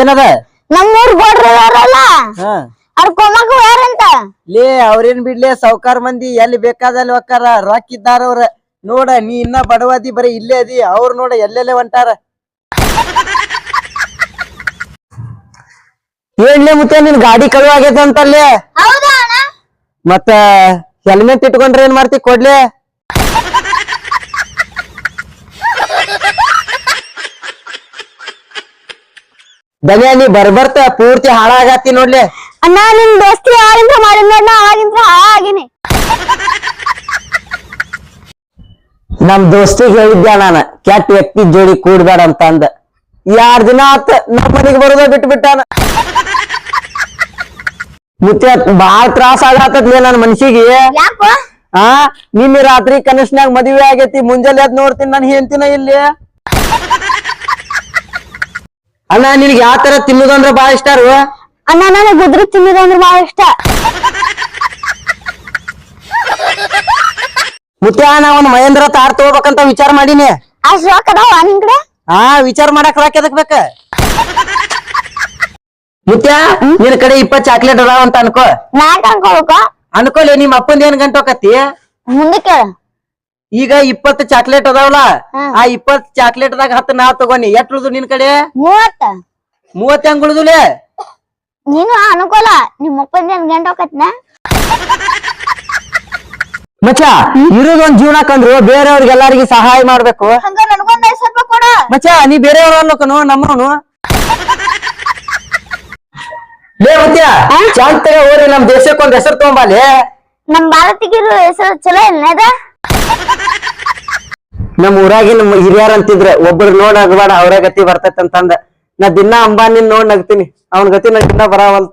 ಏನದ? ನಮ್ಮೂರ್ ಗೋಡ್ರಲ್ಲ ಅವ್ರ ಲೇ ಅವ್ರೇನ್ ಬಿಡ್ಲೇ ಸಾವ್ಕಾರ್ ಮಂದಿ ಎಲ್ಲಿ ಬೇಕಾದಲ್ಲಿ ಹೋಕ್ಕಾರ ರೊಕ್ಕ ಇದ್ದಾರ ಅವ್ರ. ನೋಡ ನೀ ಇನ್ನ ಬಡವದಿ ಬರೀ ಇಲ್ಲೇ ಅದಿ. ಅವ್ರ ನೋಡ ಎಲ್ಲೆಲ್ಲೇ ಹೊಂಟಾರ. ಏನ್ಲೇ ಮುತ್ತೆ ನಿನ್ ಗಾಡಿ ಕಳುವ ಆಗೈತೆ ಅಂತಲ್ಲೇ? ಹೌದಾ ಅಣ್ಣ? ಮತ್ತ ಹೆಲ್ಮೆಟ್ ಇಟ್ಕೊಂಡ್ರೆ ಏನ್ ಮಾಡ್ತಿ ಕೊಡ್ಲೆ? ದನಿಯ ನೀ ಬರ್ಬರ್ತ ಪೂರ್ತಿ ಹಾಳಾಗತ್ತಿ ನೋಡ್ಲೆ. ಅಣ್ಣ ನಿಮ್ ದೋಸ್ತಿ ಯಾರಿಂದ ಮಾಡಿದ್ ನೋಡ್ ನಾ ಹಾಳಾಗಿನಿ. ನಮ್ ದೋಸ್ತಿಗೆ ಹೇಳಿದ್ದೆ ನಾನ ಕೆಟ್ಟ ವ್ಯಕ್ತಿ ಜೋಡಿ ಕೂಡ್ಬೇಡ ಅಂತ ಅಂದ ಯಾರ್ ದಿನ ಆತ ನಮ್ ಮನೆಗೆ ಬರೋದ ಬಿಟ್ಟು ಬಿಟ್ಟಾನ ಮುತ್ತೆ ಬಾಳ ತ್ರಾಸ ಆಗತ್ತದ್ಲೇ ನನ್ ಮನ್ಸಿಗೆ. ಆ ನಿನ್ನೆ ರಾತ್ರಿ ಕನಸ್ನಾಗ ಮದುವೆ ಆಗೈತಿ ಮುಂಜಾನೆ ಅದ್ ನೋಡ್ತೀನಿ ನಾನು ಹೆಂತಿನ ಇಲ್ಲಿ. ಅಣ್ಣ ನಿನಗೆ ಯಾವ ತರ ತಿನ್ನೋದಂದ್ರ ಬಾಳ ಇಷ್ಟ ರೀ ಅಣ್ಣ ನನಗೆ ಗುದ್ರಿ ತಿನ್ನೋದು ಅಂದ್ರೆ ಬಹಳ ಇಷ್ಟ. ಮುತ್ಯ ನಾ ಒಂದ್ ಮಹೇಂದ್ರ ತಾರ್ ತಗೋಬೇಕಂತ ವಿಚಾರ ಮಾಡೀನಿ. ಆ ರೊಕ್ಕ ಅದಾವ ನಿನ್ ಕಡೆ? ಹಾ ವಿಚಾರ ಮಾಡಕ್ ರಾಕ್ ಎದಕ್ ಬೇಕ? ಮುತ್ಯ ನಿನ್ ಕಡೆ ಇಪ್ಪತ್ ಚಾಕ್ಲೇಟ್ ಅದಾವ ಅಂತ ಅನ್ಕೋ. ನಾ ಅನ್ಕೋಬೇಕ. ಅನ್ಕೋಲೆ ನಿಮ್ ಅಪ್ಪಂದ ಏನ್ ಗಂಟೆ ಹೋಗತ್ತಿ ಮುಂದಕ್ಕೆ ಈಗ ಇಪ್ಪತ್ತು ಚಾಕ್ಲೇಟ್ ಅದಾವಲ್ಲ ಆ ಇಪ್ಪತ್ ಚಾಕ್ಲೇಟ್ ದಾಗ ಹತ್ತು ನಾ ತಗೋನಿ ಎಷ್ಟ್ ಉಳ್ದು ನಿನ್ ಕಡೆ? ಮೂವತ್ತ. ಮೂವತ್ ಹೆಂಗ್ ಉಳ್ದುಲೆ? ನೀನು ಅನುಕೂಲ. ನಿಮ್ಮ ಅಪ್ಪನ ಮಚ್ಚ ಗಂಟ ಹೋಗತ್ನ? ಮಚ್ಚ ಇರೋದೊಂದ್ ಜೀವನ ಕಂದ್ರು ಬೇರೆಯವ್ರಿಗೆಲ್ಲರಿಗೆ ಸಹಾಯ ಮಾಡ್ಬೇಕು. ಹಂಗ ನನ್ಗೊಂದ್ ಐದ್ ಸ್ವಲ್ಪ ಕೊಡ. ಮಚ್ಚ ನೀ ಬೇರೆಯವ್ರ ಅನ್ನೋಕನು ನಮ್ಮವನು. ಲೇ ಮತ್ಯ ಹೋರಿ ನಮ್ ದೇಶಕ್ಕೊಂದ್ ಹೆಸರು ತಗೊಂಬಾಲೆ ನಮ್ ಭಾರತಿಗಿರೋ ಹೆಸರು ಚಲೋ ಇಲ್ಲ ಅದ? ನಮ್ ಊರಾಗಿನ ಹಿರಿಯರ್ ಅಂತಿದ್ರೆ ಒಬ್ಬರು ನೋಡ್ ಅವ್ರ ಗತಿ ಬರ್ತೈತೆ ಅಂತಂದ. ನಾ ದಿನ ಅಂಬಾನಿನ್ ನೋಡ್ ನಗ್ತೀನಿ. ಅವನ್ ಗತಿ ನಾ ದಿನ ಬರಾವಲ್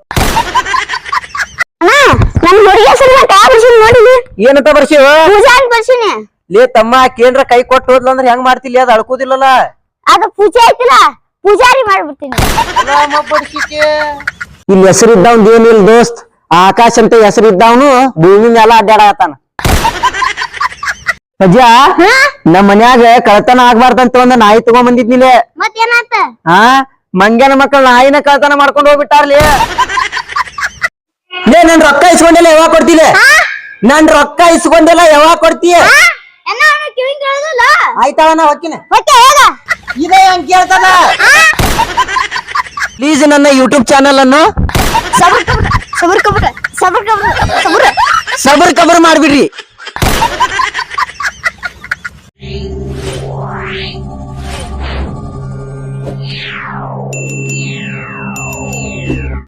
ಏನಂತ ಬರ್ಸಿವ ಲೇ ತಮ್ಮ ಕೇಂದ್ರ ಕೈ ಕೊಟ್ಟು ಹೋದ್ಲ ಅಂದ್ರ ಹೆಂಗ್ ಮಾಡ್ತಿಲ್ಲ? ಅದ್ ಅಳ್ಕೋದಿಲ್ಲಲ್ಲ. ಅದು ಪೂಜೆ ಐತಿಲ್ಲ ಪೂಜಾರಿ ಮಾಡ್ಬಿಡ್ತೀನಿ. ಇಲ್ಲಿ ಹೆಸರು ಇದ್ದವ್ನ್ ಏನಿಲ್ಲ ದೋಸ್ತ್. ಆಕಾಶ ಅಂತ ಹೆಸರಿದ್ದವನು ಭೂಮಿ ಮ್ಯಾಲ ಅಡ್ಡಾಡತಾನ ಅಜ್ಜ ನಮ್ ಮನ್ಯಾಗ ಕಳ್ತನ ಆಗ್ಬಾರ್ದಂತ ಒಂದ್ ನಾಯಿ ತಗೊಂಡ್ ಬಂದಿದ್ನಿಲೆ ಮತ್ತೇನಾತ? ಹಾ? ಮಂಗ್ಯನ ಮಕ್ಕಳ ನಾಯಿನ ಕಳ್ತನ ಮಾಡ್ಕೊಂಡು ಹೋಗ್ಬಿಟ್ಟಾರ್ಲಿ. ಏ ನನ್ ರೊಕ್ಕ ಇಸ್ಕೊಂಡಿಲ್ಲ ಯಾವಾಗ ಕೊಡ್ತಿಲ್ಲ ನನ್ ರೊಕ್ಕ ಇಸ್ಕೊಂಡಿಲ್ಲ ಯಾವಾಗ ಕೊಡ್ತೀಯ? ಆಯ್ತಾವ ನಾ ಹೊಕ್ಕಿನ ಇದೇ ಹೆಂಗ್ ಕೇಳ್ತದ? ಪ್ಲೀಸ್ ನನ್ನ ಯೂಟ್ಯೂಬ್ ಚಾನಲ್ ಅನ್ನು ಸಬರ್ ಕಬರ್ ಸಬರ್ ಕಬರ್ ಸಬರ್ ಕಬರ್ ಮಾಡ್ಬಿಡ್ರಿ.